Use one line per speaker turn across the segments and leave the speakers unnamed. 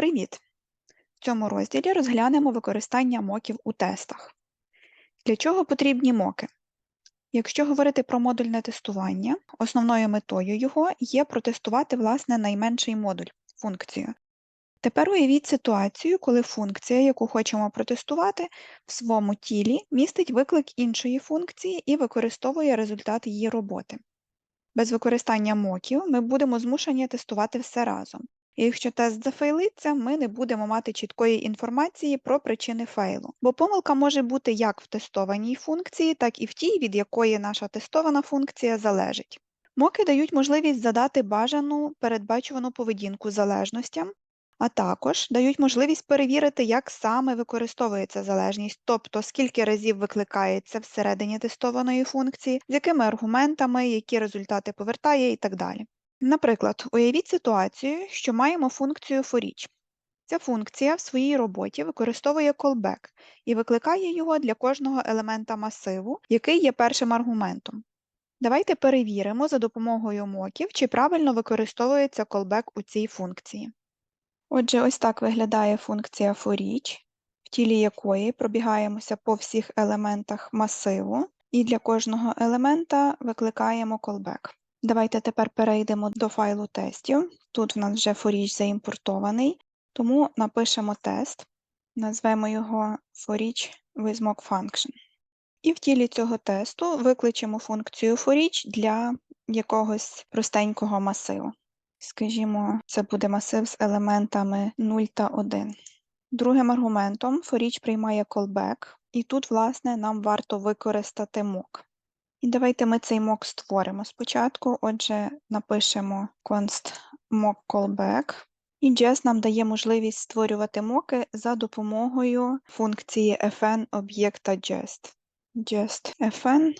Привіт! В цьому розділі розглянемо використання моків у тестах. Для чого потрібні моки? Якщо говорити про модульне тестування, основною метою його є протестувати власне найменший модуль функцію. Тепер уявіть ситуацію, коли функція, яку хочемо протестувати, в своєму тілі містить виклик іншої функції і використовує результат її роботи. Без використання моків ми будемо змушені тестувати все разом. І якщо тест зафейлиться, ми не будемо мати чіткої інформації про причини фейлу, бо помилка може бути як в тестованій функції, так і в тій, від якої наша тестована функція залежить. Моки дають можливість задати бажану передбачувану поведінку залежностям, а також дають можливість перевірити, як саме використовується залежність, тобто скільки разів викликається всередині тестованої функції, з якими аргументами, які результати повертає і так далі. Наприклад, уявіть ситуацію, що маємо функцію forEach. Ця функція в своїй роботі використовує callback і викликає його для кожного елемента масиву, який є першим аргументом. Давайте перевіримо за допомогою моків, чи правильно використовується callback у цій функції. Отже, ось так виглядає функція forEach, в тілі якої пробігаємося по всіх елементах масиву, і для кожного елемента викликаємо callback. Давайте тепер перейдемо до файлу тестів. Тут в нас вже forEach заімпортований, тому напишемо тест, назвемо його forEach with mock function. І в тілі цього тесту викличемо функцію forEach для якогось простенького масиву. Скажімо, це буде масив з елементами 0 та 1. Другим аргументом forEach приймає callback, і тут, власне, нам варто використати mock. І давайте ми цей mock створимо спочатку. Отже, напишемо const mock callback. І JS нам дає можливість створювати моки за допомогою функції fn об'єкта jest. Just fn.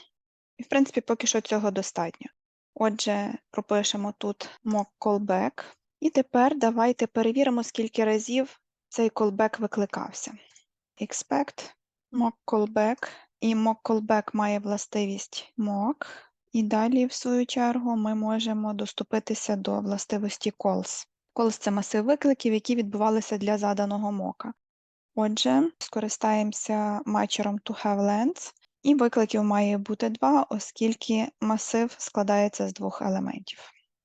І, в принципі, поки що цього достатньо. Отже, пропишемо тут mock callback. І тепер давайте перевіримо, скільки разів цей callback викликався. Expect mock callback. І mock callback має властивість mock. І далі, в свою чергу, ми можемо доступитися до властивості calls. Calls – це масив викликів, які відбувалися для заданого мока. Отже, скористаємося матчером toHaveLength, і викликів має бути два, оскільки масив складається з двох елементів.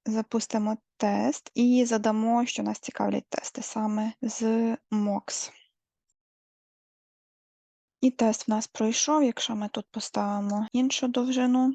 Запустимо тест і задамо, що нас цікавлять тести саме з mocks. І тест в нас пройшов, якщо ми тут поставимо іншу довжину,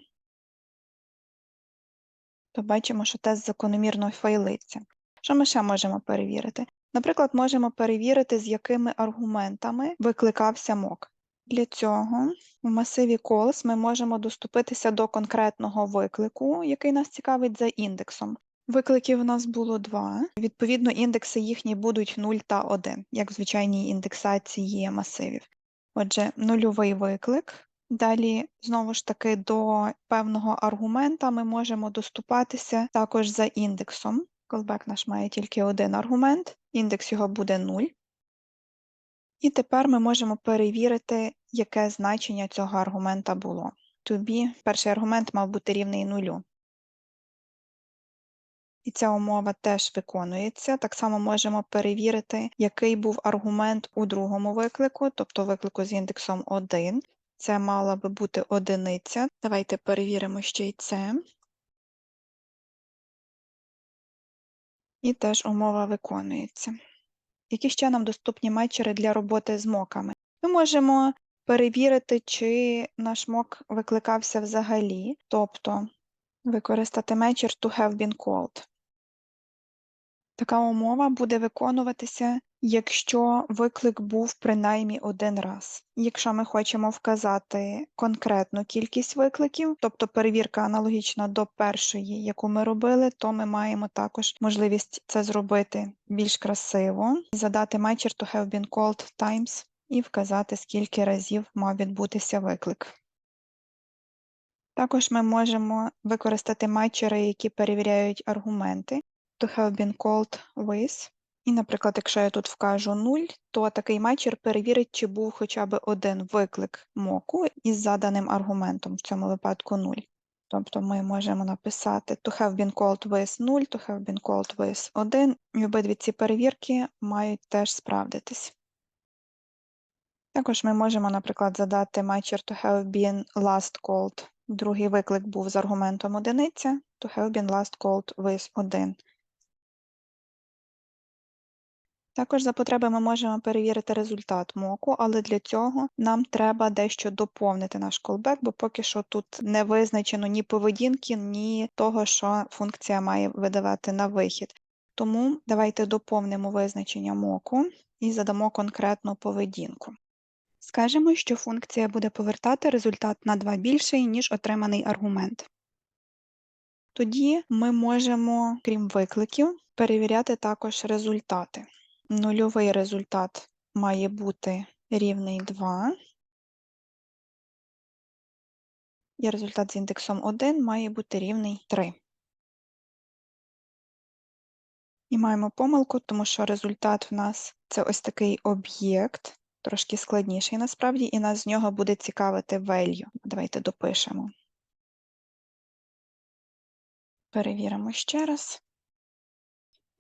то бачимо, що тест закономірно фейлиться. Що ми ще можемо перевірити? Наприклад, можемо перевірити, з якими аргументами викликався мок. Для цього в масиві calls ми можемо доступитися до конкретного виклику, який нас цікавить за індексом. Викликів у нас було два. Відповідно, індекси їхні будуть 0 та 1, як в звичайній індексації масивів. Отже, нульовий виклик. Далі, знову ж таки, до певного аргумента ми можемо доступатися також за індексом. Callback наш має тільки один аргумент, індекс його буде 0. І тепер ми можемо перевірити, яке значення цього аргумента було. To be, перший аргумент мав бути рівний нулю. І ця умова теж виконується. Так само можемо перевірити, який був аргумент у другому виклику, тобто виклику з індексом 1. Це мала би бути одиниця. Давайте перевіримо ще й це. І теж умова виконується. Які ще нам доступні метчери для роботи з моками? Ми можемо перевірити, чи наш мок викликався взагалі, тобто використати метчер to have been called. Така умова буде виконуватися, якщо виклик був принаймні один раз. Якщо ми хочемо вказати конкретну кількість викликів, тобто перевірка аналогічна до першої, яку ми робили, то ми маємо також можливість це зробити більш красиво, задати matcher to have been called times і вказати, скільки разів мав відбутися виклик. Також ми можемо використати матчери, які перевіряють аргументи to have been called with. І, наприклад, якщо я тут вкажу 0, то такий матчер перевірить, чи був хоча б один виклик моку із заданим аргументом, в цьому випадку 0. Тобто ми можемо написати to have been called with 0, to have been called with 1, і обидві ці перевірки мають теж справдитись. Також ми можемо, наприклад, задати matcher to have been last called. Другий виклик був з аргументом одиниця, to have been last called with 1. Також за потреби ми можемо перевірити результат моку, але для цього нам треба дещо доповнити наш callback, бо поки що тут не визначено ні поведінки, ні того, що функція має видавати на вихід. Тому давайте доповнимо визначення моку і задамо конкретну поведінку. Скажемо, що функція буде повертати результат на 2 більший, ніж отриманий аргумент. Тоді ми можемо, крім викликів, перевіряти також результати. Нульовий результат має бути рівний 2. І результат з індексом 1 має бути рівний 3. І маємо помилку, тому що результат в нас це ось такий об'єкт, трошки складніший насправді, і нас з нього буде цікавити value. Давайте допишемо. Перевіримо ще раз.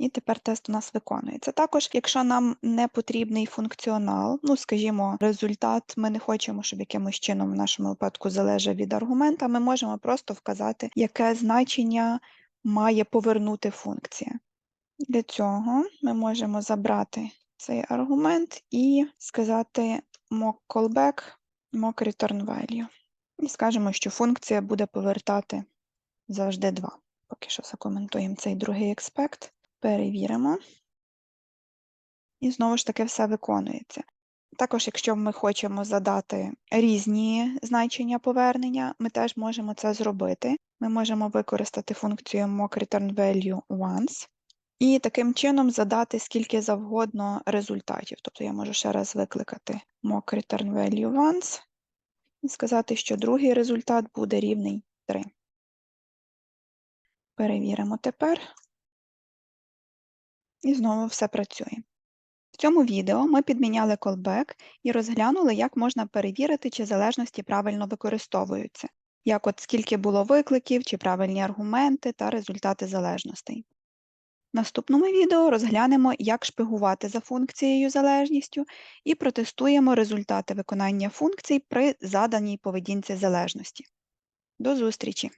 І тепер тест у нас виконується. Також, якщо нам не потрібний функціонал, ну, скажімо, результат, ми не хочемо, щоб якимось чином в нашому випадку залежав від аргумента, ми можемо просто вказати, яке значення має повернути функція. Для цього ми можемо забрати цей аргумент і сказати mock callback, mock return value. І скажемо, що функція буде повертати завжди 2. Поки що закоментуємо цей другий експект. Перевіримо. І знову ж таки все виконується. Також, якщо ми хочемо задати різні значення повернення, ми теж можемо це зробити. Ми можемо використати функцію mockReturnValue once і таким чином задати скільки завгодно результатів. Тобто я можу ще раз викликати mockReturnValue once і сказати, що другий результат буде рівний 3. Перевіримо тепер. І знову все працює. В цьому відео ми підміняли callback і розглянули, як можна перевірити, чи залежності правильно використовуються, як от скільки було викликів, чи правильні аргументи та результати залежностей. В наступному відео розглянемо, як шпигувати за функцією залежністю і протестуємо результати виконання функцій при заданій поведінці залежності. До зустрічі!